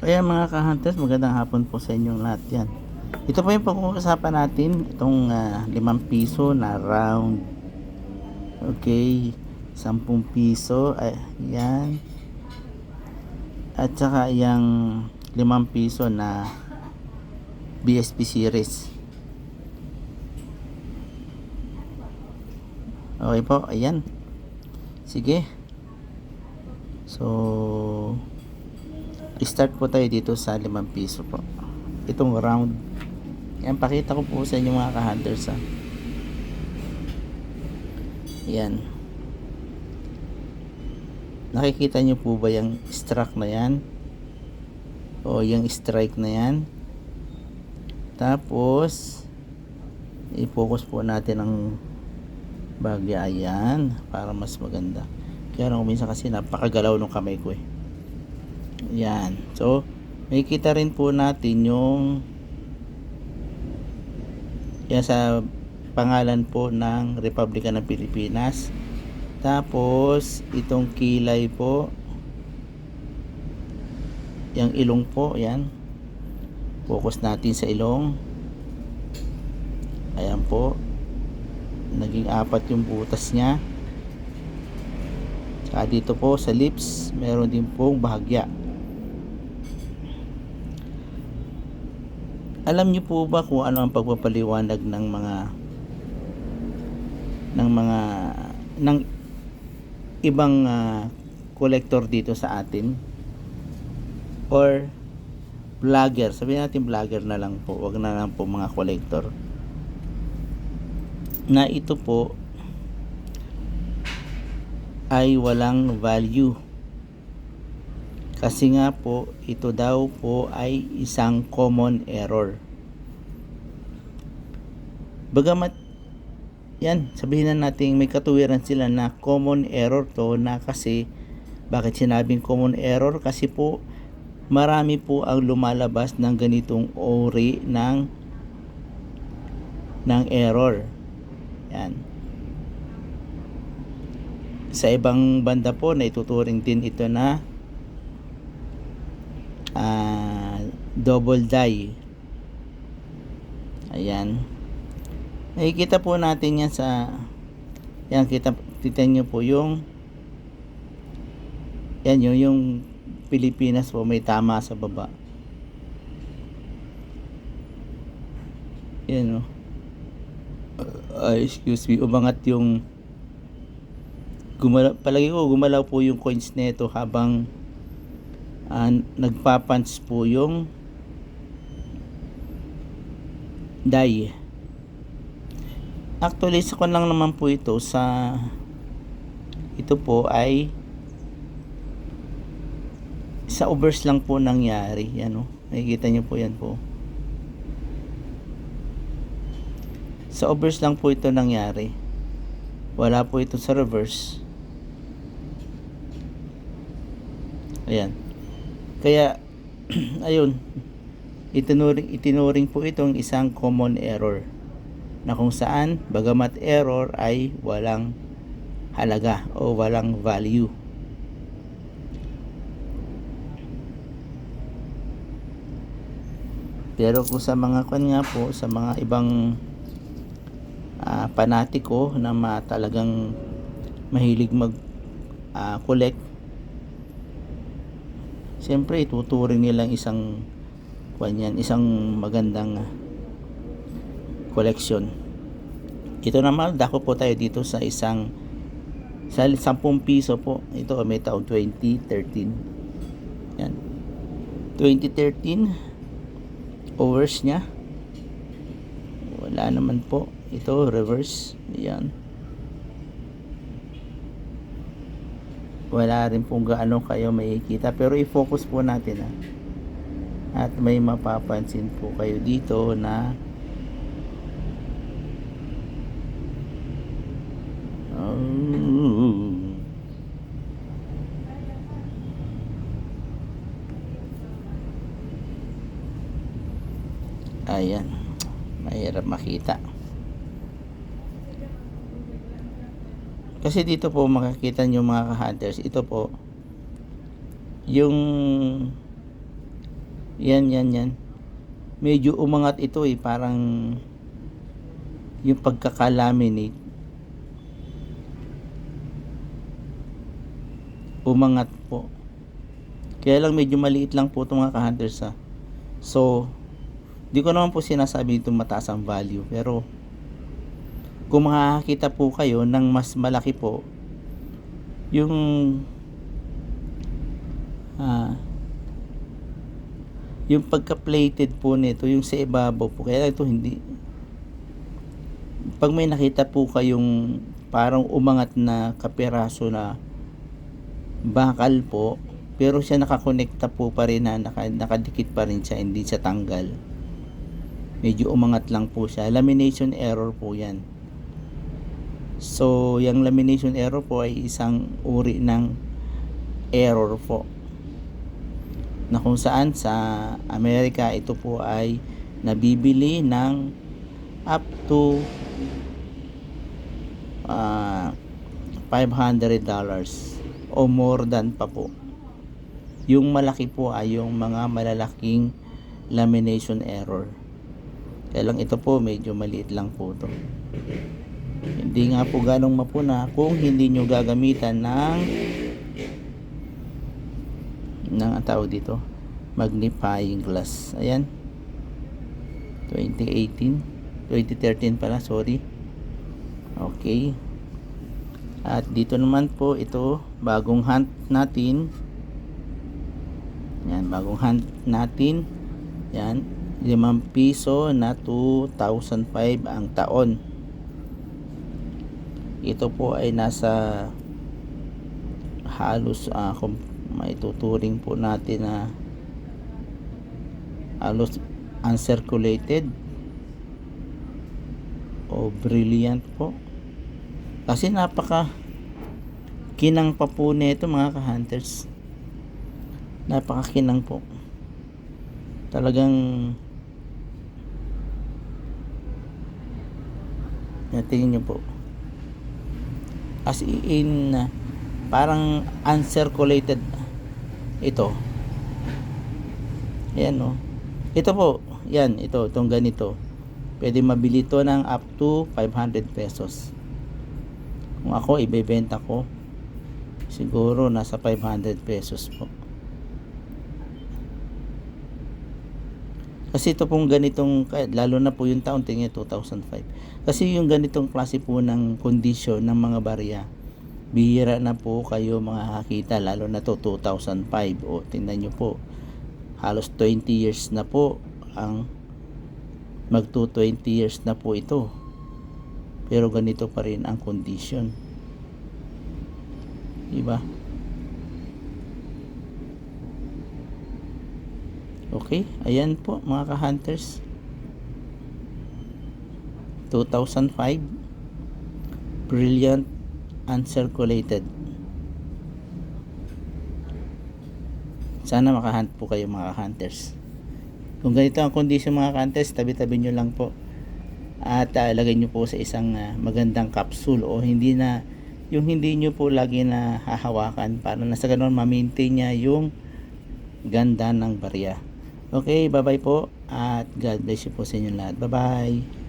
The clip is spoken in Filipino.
Kaya mga ka-hunters, magandang hapon po sa inyong lahat yan. Ito po yung pag-uusapan natin, itong ah, limang piso na round. Okay, 10 piso, ay, yan. At saka yung limang piso na BSP series. Okay po, ayan. Sige. So, start po tayo dito sa 5 piso po. Itong round. Yan, pakita ko po sa inyo mga ka-hunters ha. Yan. Nakikita nyo po ba yung struck na yan? O yung strike na yan? Tapos, i-focus po natin ang bagya. Ayan. Para mas maganda. Kaya lang minsan kasi napakagalaw ng kamay ko eh. Yan. So, may kita rin po natin yung yan sa pangalan po ng Republika ng Pilipinas. Tapos, itong kilay po. Yung ilong po, yan. Focus natin sa ilong. Ayan po. Naging apat yung butas niya. Saka dito po sa lips, meron din pong bahagya. Alam niyo po ba kung ano ang pagpapaliwanag ng mga ng mga ng ibang ah, collector dito sa atin? Or vlogger? Sabihin natin vlogger na lang po. Wag na lang po mga collector. Na ito po ay walang value. Kasi nga po, ito daw po ay isang common error. Bagamat, yan, sabihin na natin may katuwiran sila na common error to na kasi, bakit sinabing common error? Kasi po, marami po ang lumalabas ng ganitong ori ng ng error. Yan. Sa ibang banda po, na ituturing din ito na ah, double die ayan nakikita po natin yan sa yan kita kita nyo po yung yan yung, yung Pilipinas po may tama sa baba. Yan o Ah, excuse me umangat yung gumalaw, palagi ko gumalaw po yung coins nito habang uh, nagpapunch po yung die actually sa kon lang naman po ito sa ito po ay sa overs lang po nangyari. Yan o nakikita nyo po yan po. Sa overs lang po ito nangyari. Wala po ito sa reverse. Ayan. Kaya, ayun, itinuring, itinuring po itong isang common error na kung saan, bagamat error ay walang halaga o walang value. Pero kung sa mga kwan nga po, sa mga ibang uh, panatiko na ma, talagang mahilig mag uh, collect siyempre ituturing nilang isang kanyan, isang magandang collection. Ito naman dako po tayo dito sa isang sa 10 piso po. Ito may taong 2013 yan. 2013 overs nya wala naman po. Ito reverse. Yan. Wala rin pong gaano kayo makikita pero i-focus po natin ha. at may mapapansin po kayo dito na Oh. Ayan mahirap makita Kasi dito po makikita nyo mga ka-hunters, ito po yung Yan, yan, yan. Medyo umangat ito eh. Parang yung pagkakalaminate. Umangat po. Kaya lang medyo maliit lang po itong mga ka-hunters ha. So, di ko naman po sinasabi itong mataas ang value. Pero, kung makakita po kayo ng mas malaki po, yung ah, yung pagka-plated po nito, yung sa ibabaw po, kaya ito hindi, pag may nakita po kayong parang umangat na kapiraso na bakal po, pero siya nakakonekta po pa rin na naka, nakadikit pa rin siya, hindi siya tanggal. Medyo umangat lang po siya. Lamination error po yan. So, yung lamination error po ay isang uri ng error po na kung saan sa Amerika ito po ay nabibili ng up to ah, $500 o more than pa po. Yung malaki po ay yung mga malalaking lamination error. Kaya lang ito po medyo maliit lang po to. Hindi nga po ganong mapuna kung hindi nyo gagamitan ng ng ang dito magnifying glass ayan 2018 2013 pala sorry okay at dito naman po ito bagong hunt natin. Yan bagong hunt natin. Yan 5 piso na 2,005 ang taon. Ito po ay nasa halos ah, kung maituturing po natin na halos uncirculated o brilliant po. Kasi napaka kinang pa po nito mga ka-hunters. Napaka kinang po. Talagang tingin nyo po. As in parang uncirculated ito. Ayan no? Ito po. Yan ito itong ganito. Pwede mabili to ng up to 500 pesos. Kung ako ibebenta ko siguro nasa 500 pesos po. Kasi ito pong ganitong lalo na po yung taon tingin 2005 kasi yung ganitong klase po ng kondisyon ng mga barya bihira na po kayo makakita lalo na to 2005 o tingnan nyo po halos 20 years na po ang magto 20 years na po ito. Pero ganito pa rin ang condition diba okay ayan po mga ka-hunters 2005 brilliant uncirculated. Sana makahunt po kayo mga hunters. Kung ganito ang kondisyon mga hunters, tabi-tabi nyo lang po. At uh, lagay nyo po sa isang uh, magandang capsule o hindi na yung hindi nyo po lagi na hahawakan para na sa ganun ma-maintain niya yung ganda ng barya. Okay, bye-bye po at God bless you po sa inyo lahat. Bye-bye.